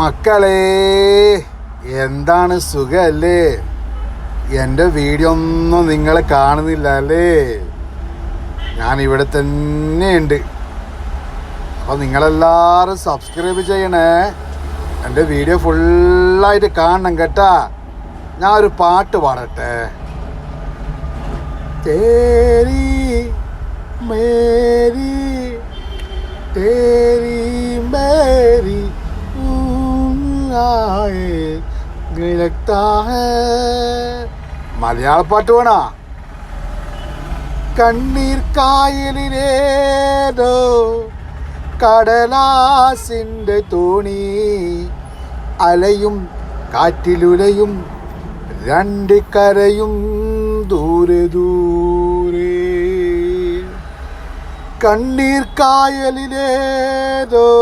മക്കളെ എന്താണ് സുഖല്ലേ? എന്റെ വീഡിയോ ഒന്നും നിങ്ങൾ കാണുന്നില്ല അല്ലേ? ഞാൻ ഇവിടെ തന്നെ ഉണ്ട് അപ്പോൾ നിങ്ങളെല്ലാവരും സബ്സ്ക്രൈബ് ചെയ്യണേ. എന്റെ വീഡിയോ ഫുള്ളായിട്ട് കാണണം കേട്ടാ. ഞാൻ ഒരു പാട്ട് പാടട്ടെ. തേരി മേരി तेरी മലയാള പാട്ട് വേണ? കണ്ണീർ കായലിലേതോ കടലാസിന്റെ തോണി അലയും കാറ്റിലുലയും രണ്ട് കരയും ദൂരെ ദൂരെ. കണ്ണീർ കായലിലേതോ